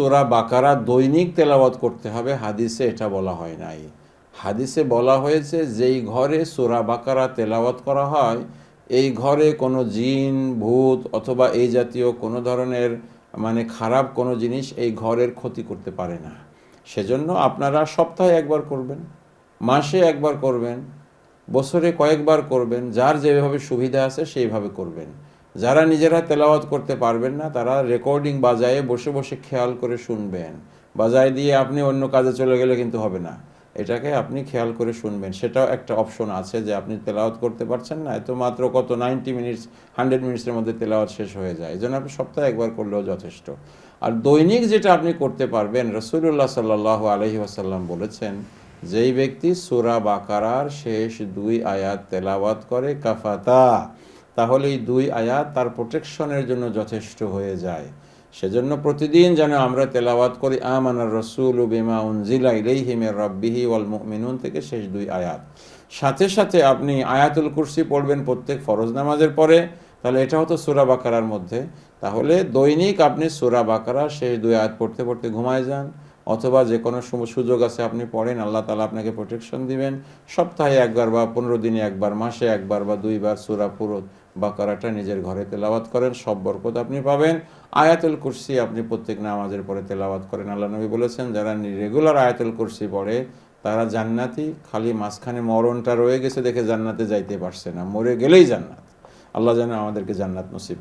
সোরা বাকারা দৈনিক তেলাওয়াত করতে হবে, হাদিসে এটা বলা হয় নাই। হাদিসে বলা হয়েছে, যেই ঘরে সোরা বাকারা তেলাওয়াত করা হয়, এই ঘরে কোনো জিন, ভূত অথবা এই জাতীয় কোনো ধরনের মানে খারাপ কোনো জিনিস এই ঘরের ক্ষতি করতে পারে না। সেজন্য আপনারা সপ্তাহে একবার করবেন, মাসে একবার করবেন, বছরে কয়েকবার করবেন, যার যেভাবে সুবিধা আছে সেইভাবে করবেন। যারা নিজেরা তেলাওয়াত করতে পারবেন না, তারা রেকর্ডিং বাজায়ে বসে বসে খেয়াল করে শুনবেন। বাজায় দিয়ে আপনি অন্য কাজে চলে গেলে কিন্তু হবে না। এটাকে আপনি খেয়াল করে শুনবেন। সেটাও একটা অপশন আছে যে আপনি তেলাওয়াত করতে পারছেন না, এত মাত্র কত নাইনটি মিনিটস হান্ড্রেড মিনিটসের মধ্যে তেলাওয়াত শেষ হয়ে যায়। এই জন্য আপনি সপ্তাহে একবার করলেও যথেষ্ট। আর দৈনিক যেটা আপনি করতে পারবেন রসুল্লাহ সাল্লাহ আলহি আসাল্লাম বলেছেন, যেই ব্যক্তি সুরা বাকারার শেষ দুই আয়াত তেলাওয়াত করে, কাফাতা। তাহলে এই দুই আয়াত তার প্রোটেকশনের জন্য যথেষ্ট হয়ে যায়। সেজন্য প্রতিদিন যেন আমরা তেলাওয়াত করি আমানার রসুল বিমা উনজিলা ইলাইহিমের রব্বিহি ওয়াল মুমিনুন থেকে শেষ দুই আয়াত। সাথে সাথে আপনি আয়াতুল কুরসি পড়বেন প্রত্যেক ফরজ নামাজের পরে। তাহলে এটা হতো সুরা বাকারার মধ্যে। তাহলে দৈনিক আপনি সুরা বাকারা শেষ দুই আয়াত পড়তে পড়তে ঘুমায় যান। অথবা যে কোনো সুযোগ আছে আপনি পড়েন, আল্লাহ তালা আপনাকে প্রোটেকশন দিবেন। সপ্তাহে একবার বা পনেরো দিনে একবার, মাসে একবার বা দুইবার সুরা পুরো বাকারাটা নিজের ঘরে তেলাওয়াত করেন, সব বরকত আপনি পাবেন। আয়াতুল কুরসি আপনি প্রত্যেক নামাজের পরে তেলাওয়াত করেন। আল্লাহ নবী বলেছেন, যারা রেগুলার আয়াতুল কুরসি পড়ে, তারা জান্নাতি, খালি মাঝখানে মরণটা রয়ে গেছে দেখে জান্নাতে যাইতে পারছে না, মরে গেলেই জান্নাত। আল্লাহ যেন আমাদেরকে জান্নাত নসিব